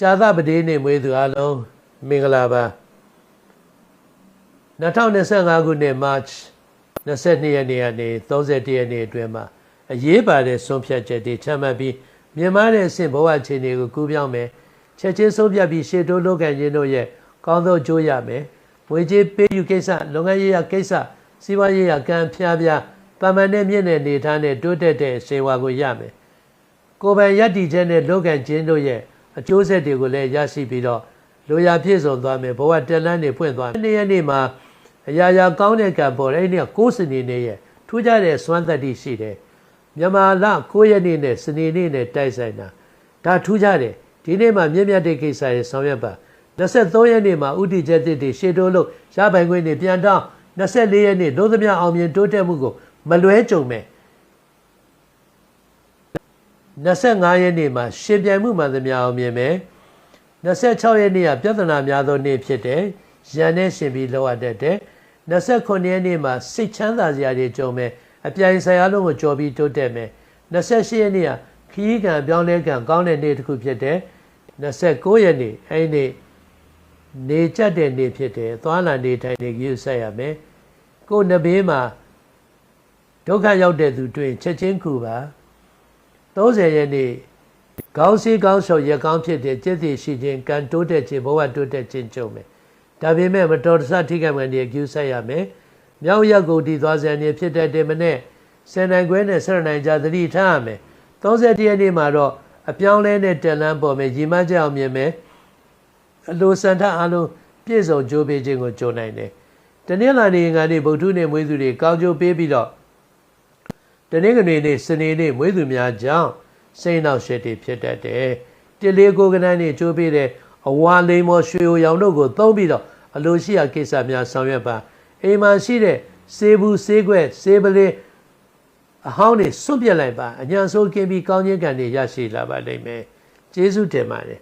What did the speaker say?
ကြာသပတေးနေ့မွေးသူအလုံးမင်္ဂလာပါ2025ခုနှစ် March 22ရက်နေ့ကနေ31ရက်နေ့အတွင်းမှာအရေးပါတဲ့ဆုံးဖြတ်ချက်တွေချမှတ်ပြီးမြန်မာတဲ့အဆင့်ဘဝအခြေအနေကိုကူးပြောင်းမယ်ချက်ချင်းဆုံးဖြတ်ပြီးရှေ့တိုးလုပ်ကန်ခြင်းတို့ရဲ့ကောင်းသောကြိုးရမယ်ငွေကြေးပေးယူကိစ္စလုပ်ငန်းရေးရာကိစ္စစီးပွားရေးရာကံဖျားဖျားပါမန်နဲ့မြင့်တဲ့နေထားနဲ့တိုးတက်တဲ့စေဝါကိုရမယ်ကိုယ်ပိုင်ရည်တည်ချက်နဲ့လုပ်ကန်ခြင်းတို့ရဲ့ အကျိုးဆက်တွေကိုလည်းရရှိပြီးတော့လိုရာပြည့်စုံသွားမယ်ဘဝတက်လန်းနေဖွင့်သွားနေ့ရက်နေ့မှာအရာရာကောင်းတဲ့ကံပေါ်တဲ့နေ့ကကိုးစနေနေ့ရဲ့ထူးခြားတဲ့စွမ်းသက်တည်ရှိတယ်မြန်မာလ9ရက်နေ့နဲ့စနေနေ့နဲ့တိုက်ဆိုင်တာဒါထူးခြားတယ်ဒီနေ့မှာမြင့်မြတ်တဲ့ကိစ္စရဲ့ဆောင်ရွက်ပါ23ရက်နေ့မှာဥတီချက်တစ်တွေရှေ့တိုးလို့ရပိုင်ခွင့်တွေပြန်တောင်း24ရက်နေ့ဒုသမြအောင်မြင်တိုးတက်မှုကိုမလွဲကြုံမဲ့ 25ရက်နေ့မှာရှင်ပြိုင်မှုမှန်သမျှအောင်မြင်မယ်26ရက်နေ့ကပြဿနာများသောနေ့ဖြစ်တယ်ရန်နဲ့ရှင်ပြီးလောက်ရတတ်တယ်29ရက်နေ့မှာစိတ်ချမ်းသာစရာတွေကြုံမယ်အပြိုင်ဆိုင်အားလုံးကိုကြော်ပြီးတိုးတက်မယ်28ရက်နေ့ကခီးကံပြောင်းလဲကံကောင်းတဲ့နေ့တစ်ခုဖြစ်တယ်29ရက်နေ့အဲ့ဒီနေ့နေကြတဲ့နေ့ဖြစ်တယ်သွားလာနေထိုင်နေကြည့်ဆက်ရမယ်ကိုယ်နဘေးမှာဒုက္ခရောက်တဲ့သူတွေ့ချက်ချင်းခုပါ 30ရက်နေ့ကောင်းစီကောင်းဆောင်ရကောင်းဖြစ်တဲ့จิตသိရှိခြင်းကံတိုးတက်ခြင်းဘဝတိုးတက်ခြင်းကြုံမယ်ဒါပေမဲ့မတော်တဆထိခိုက်မှန်တဲ့ကျူးဆက်ရမယ်မြောက်ရက်ကိုတည်သွားစံနေဖြစ်တဲ့တင်မနဲ့ဆယ်နိုင်ခွဲနဲ့ဆယ်နိုင်ကြသတိထားရမယ်30ရက်နေ့မှာတော့အပြောင်းလဲနဲ့တန်လန်းပေါ်မယ်ရီမကြအောင်မြင်မယ်အလိုစံထအားလုံးပြည့်စုံကြိုးပေးခြင်းကိုကြိုးနိုင်တယ်တနင်္လာနေ့ငါနေ့ဗုဒ္ဓနေ့မွေးသူတွေကောင်းကြိုးပေးပြီးတော့ တနင်္ဂနွေနေ့စနေနေ့မွေးသူများကြောင့်စိတ်နှောက်ရှက်တွေဖြစ်တတ်တယ်တလေးကိုကနန်းနေကြိုးပေးတဲ့အဝါလိမ်မော်ရွှေရောင်တို့ကိုသုံးပြီးတော့အလိုရှိရာကိစ္စများဆောင်ရွက်ပါအိမ်မှာရှိတဲ့စေဘူးစေးခွက်စေးပလင်းအဟောင်းတွေစွန့်ပြစ်လိုက်ပါအညာဆိုးကင်းပြီးကောင်းခြင်းကံတွေရရှိလာပါလိမ့်မယ်ကျေးဇူးတင်ပါတယ်